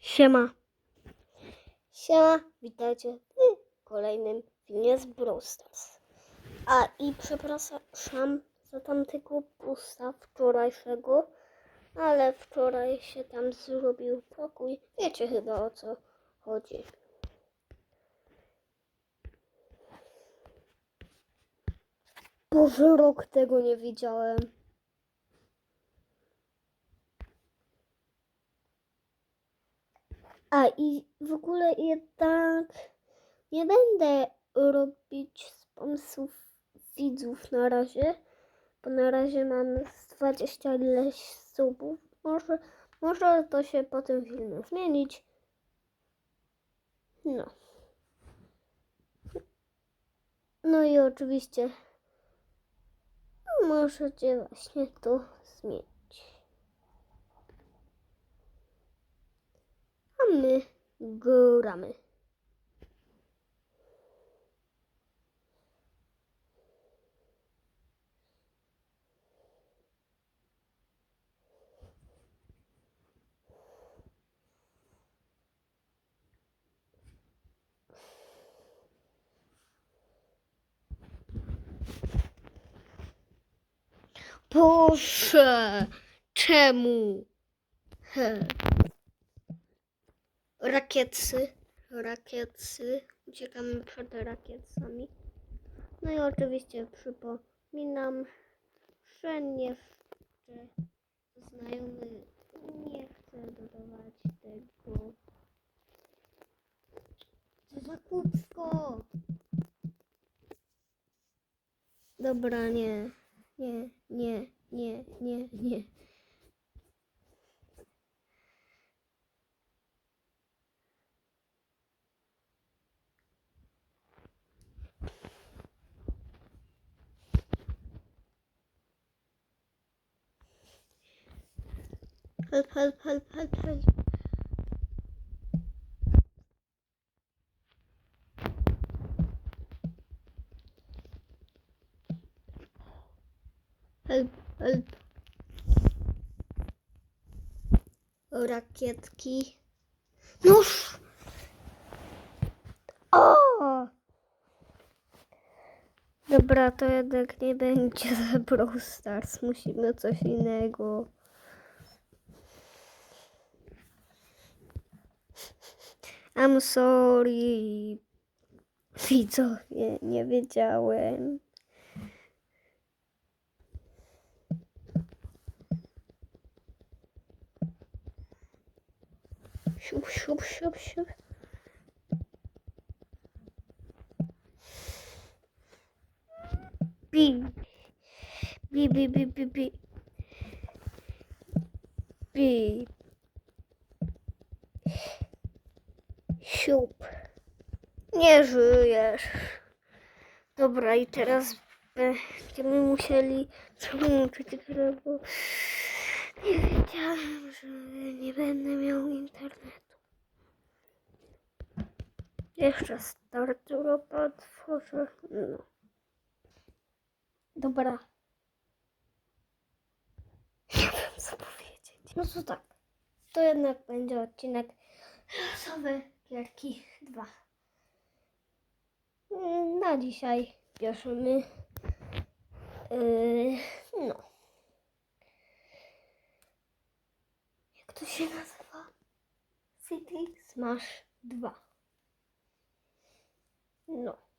Siema. Siema, witajcie w kolejnym filmie z Brawl Stars. A i przepraszam za tamtego posta wczorajszego, ale wczoraj się tam zrobił pokój. Wiecie chyba o co chodzi. Boże, rok tego nie widziałem. A i w ogóle jednak nie będę robić spamsów widzów na razie, bo na razie mam z 20 ileś subów. Może, może to się po tym filmie zmienić. No. No i oczywiście możecie właśnie to zmienić. My gramy. Boże, czemu? He. Rakietsy, rakietsy, uciekamy przed rakietami. No i oczywiście przypominam, że nie znajomy nie chce dodawać tego. Co za kupsko! Dobra, nie, nie, nie, nie, nie, nie. Help, help, help, help, help. Help, help. Rakietki. Nóż! O! Dobra, to jednak nie będzie za Brawl Stars. Musimy coś innego. I'm sorry. Widzowie, nie wiedziałem. Siup, siup, siup, siup. Bi. Bi, bi, bi, bi, bi. Bi. Siup. Nie żyjesz. Dobra, i teraz będziemy musieli przełączyć grę, bo nie wiedziałem, że nie będę miał internetu. Jeszcze starturopa otworzę. No. Dobra. Nie wiem co powiedzieć. No to tak. To jednak będzie odcinek losowe gierki 2. Na dzisiaj bierzemy. Yy, no. Jak to się nazywa? City Smash 2. No.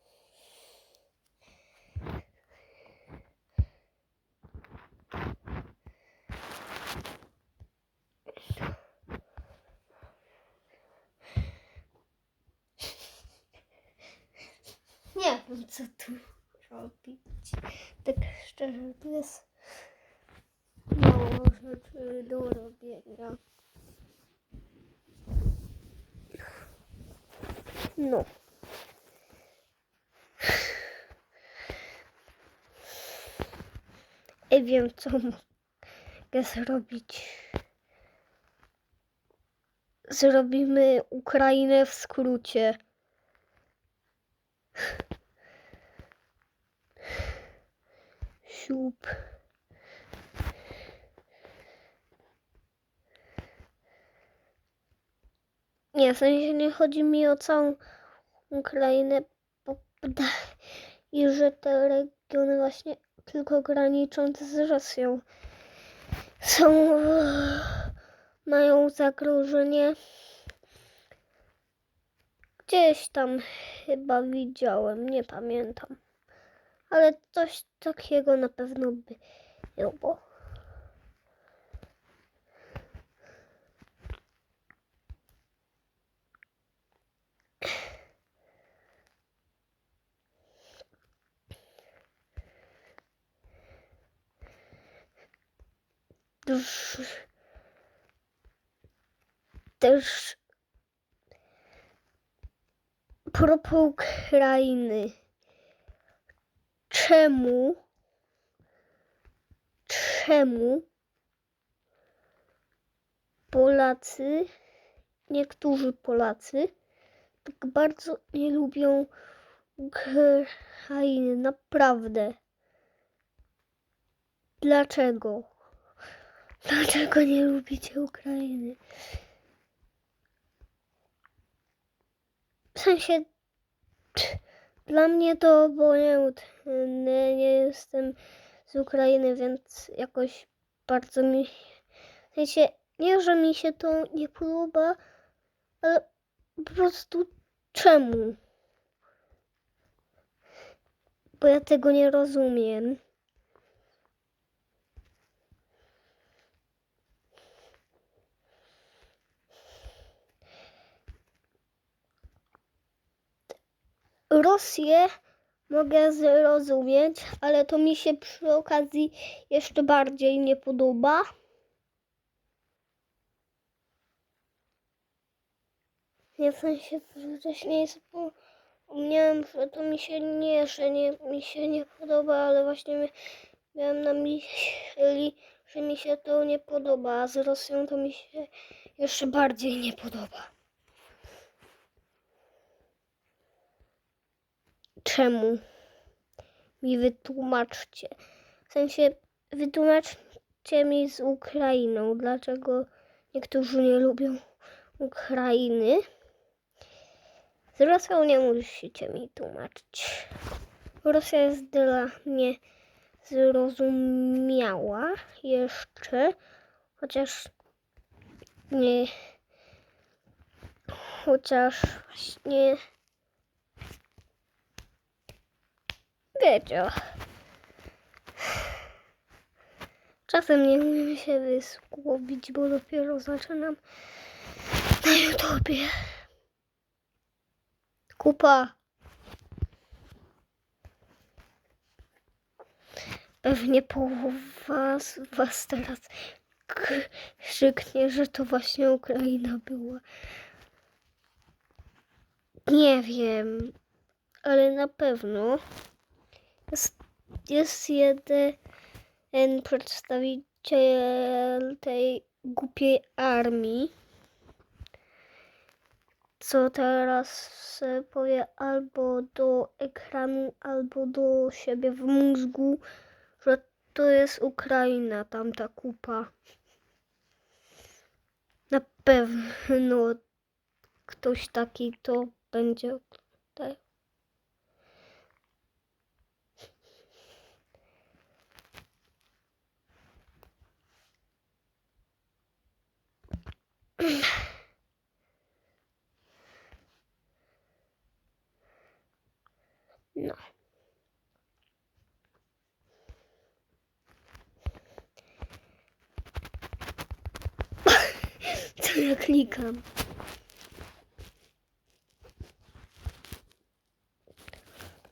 Nie wiem, co tu robić. Tak szczerze, tu jest mało rzeczy do robienia. No. I wiem, co mogę zrobić. Zrobimy Ukrainę w skrócie. Nie, w sensie nie chodzi mi o całą Ukrainę, i że te regiony właśnie tylko graniczące z Rosją są, mają zagrożenie. Gdzieś tam chyba widziałem, nie pamiętam. Ale coś takiego na pewno było. Też, też propos Ukrainy. Czemu? Czemu Polacy, niektórzy Polacy, tak bardzo nie lubią Ukrainy? Naprawdę. Dlaczego? Dlaczego nie lubicie Ukrainy? W sensie, dla mnie to obojętne. Nie jestem z Ukrainy, więc jakoś bardzo mi. W sensie, nie, że mi się to nie podoba, ale po prostu czemu? Bo ja tego nie rozumiem. Rosję mogę zrozumieć, ale to mi się przy okazji jeszcze bardziej nie podoba. Nie w sensie wcześniej wspomniałem, że to mi się nie, że nie, mi się nie podoba, ale właśnie mia- miałem na myśli, że mi się to nie podoba, a z Rosją to mi się jeszcze bardziej nie podoba. Czemu? Mi wytłumaczcie. W sensie, wytłumaczcie mi z Ukrainą, dlaczego niektórzy nie lubią Ukrainy. Z Rosją nie musicie mi tłumaczyć. Rosja jest dla mnie zrozumiała jeszcze, chociaż nie, chociaż właśnie wiecie. Czasem nie umiem się wysłowić, bo dopiero zaczynam na YouTubie. Kupa. Pewnie połowa z was teraz krzyknie, że to właśnie Ukraina była. Nie wiem, ale na pewno jest, jeden przedstawiciel tej głupiej armii, co teraz powie albo do ekranu, albo do siebie w mózgu, że to jest Ukraina, tamta kupa. Na pewno ktoś taki to będzie No. Co ja klikam?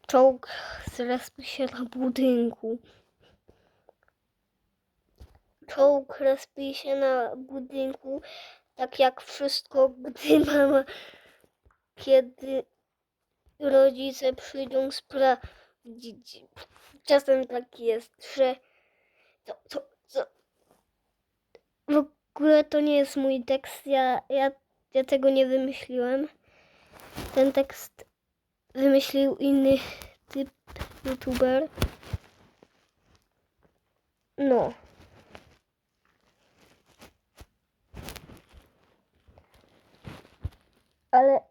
Czołg zrespił się na budynku. Czołg respi się na budynku, tak jak wszystko, gdy mama, kiedy rodzice przyjdą sprawdzić. Czasem tak jest, że to, to, to w ogóle to nie jest mój tekst. Ja, ja, ja tego nie wymyśliłem. Ten tekst wymyślił inny typ youtuber. No. Ale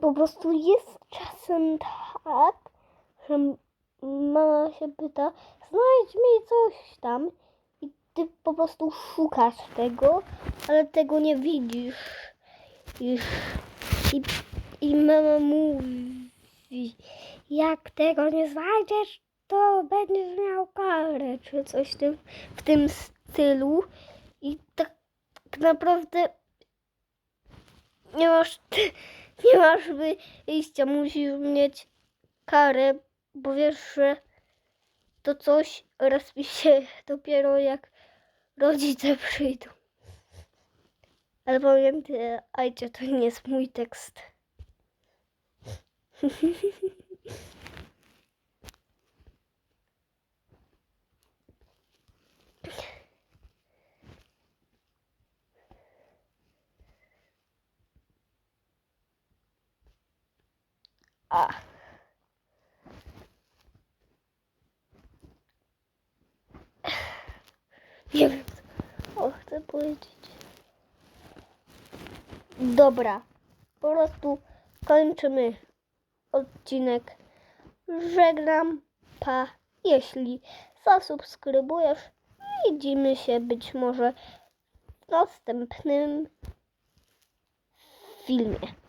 po prostu jest czasem tak, że mama się pyta, znajdź mi coś tam i ty po prostu szukasz tego, ale tego nie widzisz. I, i, i mama mówi, jak tego nie znajdziesz, to będziesz miał karę, czy coś w tym, w tym stylu. I tak naprawdę nie masz, nie masz wyjścia, musisz mieć karę, bo wiesz, że to coś rozpi się dopiero jak rodzice przyjdą. Ale pamiętajcie, to nie jest mój tekst. A. Nie wiem, co chcę powiedzieć. Dobra, po prostu kończymy odcinek. Żegnam, pa. Jeśli zasubskrybujesz, widzimy się być może w następnym filmie.